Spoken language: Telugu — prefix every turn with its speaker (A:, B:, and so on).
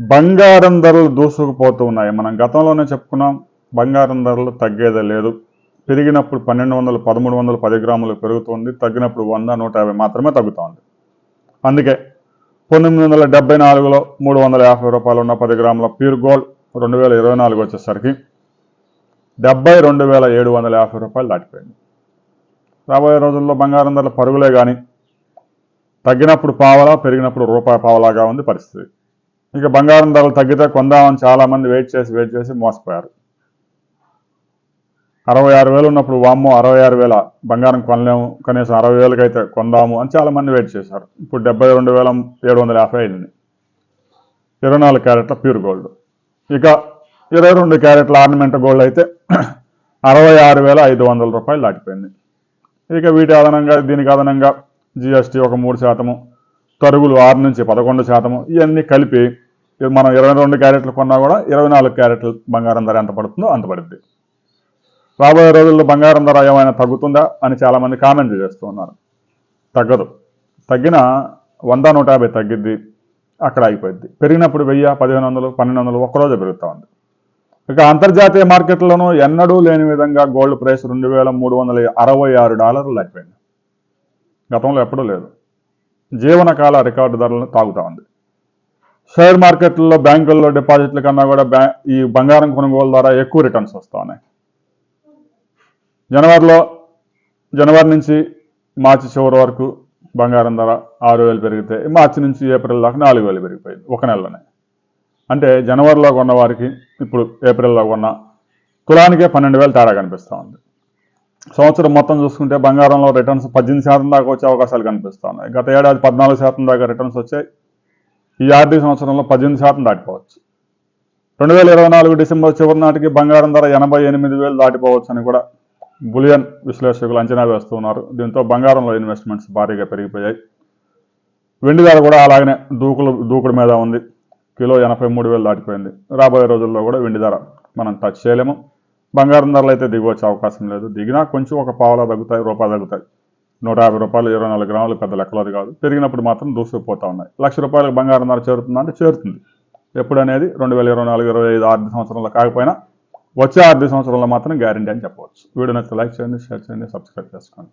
A: బంగారం ధరలు దూసుకుపోతూ ఉన్నాయి. మనం గతంలోనే చెప్పుకున్నాం బంగారం ధరలు తగ్గేదే లేదు. పెరిగినప్పుడు పన్నెండు వందలు పదమూడు వందలు పది గ్రాములు పెరుగుతుంది. తగ్గినప్పుడు వంద నూట యాభై మాత్రమే తగ్గుతోంది. అందుకే పంతొమ్మిది వందల డెబ్బై నాలుగులో మూడు వందల యాభై రూపాయలు ఉన్న పది గ్రాముల ప్యూర్ గోల్డ్ రెండు వేల ఇరవై నాలుగు వచ్చేసరికి డెబ్బై రెండు వేల ఏడు వందల యాభై రూపాయలు దాటిపోయింది. రాబోయే రోజుల్లో బంగారం ధరలు పరుగులే కానీ తగ్గినప్పుడు పావలా పెరిగినప్పుడు రూపాయి పావలాగా ఉంది పరిస్థితి. ఇక బంగారం ధరలు తగ్గితే కొందామని చాలామంది వెయిట్ చేసి వెయిట్ చేసి మోసపోయారు. అరవై ఆరు వేలు ఉన్నప్పుడు వామ్మో అరవై ఆరు వేల బంగారం కొనలేము కనీసం అరవై వేలకి అయితే కొందాము అని చాలామంది వెయిట్ చేశారు. ఇప్పుడు డెబ్బై రెండు వేల ఏడు వందల యాభై అయింది ఇరవై నాలుగు క్యారెట్ల ప్యూర్ గోల్డ్. ఇక ఇరవై రెండు క్యారెట్ల ఆర్నమెంట్ గోల్డ్ అయితే అరవై ఆరు వేల ఐదు వందల రూపాయలు దాటిపోయింది. ఇక వీటి అదనంగా దీనికి అదనంగా జిఎస్టీ ఒక మూడు శాతము తరుగులు ఆరు నుంచి పదకొండు శాతము ఇవన్నీ కలిపి మనం ఇరవై రెండు క్యారెట్లు కొన్నా కూడా ఇరవై నాలుగు క్యారెట్లు బంగారం ధర ఎంత పడుతుందో అంత పడుద్ది. రాబోయే రోజుల్లో బంగారం ధర ఏమైనా తగ్గుతుందా అని చాలామంది కామెంట్ చేస్తూ ఉన్నారు. తగ్గదు. తగ్గిన వంద నూట యాభై తగ్గిద్ది అక్కడ అయిపోయింది పెరిగినప్పుడు వెయ్యి పదిహేను వందలు పన్నెండు వందలు ఒక్కరోజు పెరుగుతూ ఉంది. ఇక అంతర్జాతీయ మార్కెట్లోనూ ఎన్నడూ లేని విధంగా గోల్డ్ ప్రైస్ రెండు వేల మూడు వందల అరవై ఆరు డాలర్లు అయిపోయింది గతంలో ఎప్పుడూ లేదు. జీవనకాల రికార్డు ధరలను తాగుతూ ఉంది. షేర్ మార్కెట్లలో బ్యాంకుల్లో డిపాజిట్ల కన్నా కూడా బ్యా ఈ బంగారం కొనుగోలు ద్వారా ఎక్కువ రిటర్న్స్ వస్తూ ఉన్నాయి జనవరిలో జనవరి నుంచి మార్చి చివరి వరకు బంగారం ధర ఆరు వేలు పెరిగితే మార్చి నుంచి ఏప్రిల్ దాకా నాలుగు వేలు పెరిగిపోయింది ఒక నెలలోనే. అంటే జనవరిలో కొన్న వారికి ఇప్పుడు ఏప్రిల్లో కొన్న తులానికే పన్నెండు వేలు తేడా కనిపిస్తూ ఉంది. సంవత్సరం మొత్తం చూసుకుంటే బంగారంలో రిటర్న్స్ పద్దెనిమిది శాతం దాకా వచ్చే అవకాశాలు కనిపిస్తున్నాయి. గత ఏడాది పద్నాలుగు శాతం దాకా రిటర్న్స్ వచ్చాయి. ఈ ఆర్థిక సంవత్సరంలో పద్దెనిమిది శాతం దాటిపోవచ్చు. రెండు వేల ఇరవై నాలుగు డిసెంబర్ చివరి నాటికి బంగారం ధర ఎనభై ఎనిమిది వేలు దాటిపోవచ్చు అని కూడా బులియన్ విశ్లేషకులు అంచనా వేస్తున్నారు. దీంతో బంగారంలో ఇన్వెస్ట్మెంట్స్ భారీగా పెరిగిపోయాయి. వెండి ధర కూడా అలాగనే దూకులు దూకుడు మీద ఉంది. కిలో ఎనభై మూడు వేలు దాటిపోయింది. రాబోయే రోజుల్లో కూడా వెండి ధర మనం టచ్ చేయలేము. బంగారం ధరలు అయితే దిగవచ్చే అవకాశం లేదు. దిగినా కొంచెం ఒక పావలా తగ్గుతాయి రూపాయలు తగ్గుతాయి. నూట యాభై రూపాయలు ఇరవై నాలుగు గ్రాములు పెద్ద లెక్కలది కాదు. పెరిగినప్పుడు మాత్రం దూసుకుపోతా ఉన్నాయి. లక్ష రూపాయలకు బంగారం ధర చేరుతుందంటే చేరుతుంది ఎప్పుడు అనేది రెండు వేల ఇరవై నాలుగు ఇరవై ఐదు ఆర్థిక సంవత్సరంలో కాకపోయినా వచ్చే ఆర్థిక సంవత్సరంలో మాత్రం గ్యారంటీ అని చెప్పవచ్చు. వీడియో నచ్చితే లైక్ చేయండి షేర్ చేయండి సబ్స్క్రైబ్ చేసుకోండి.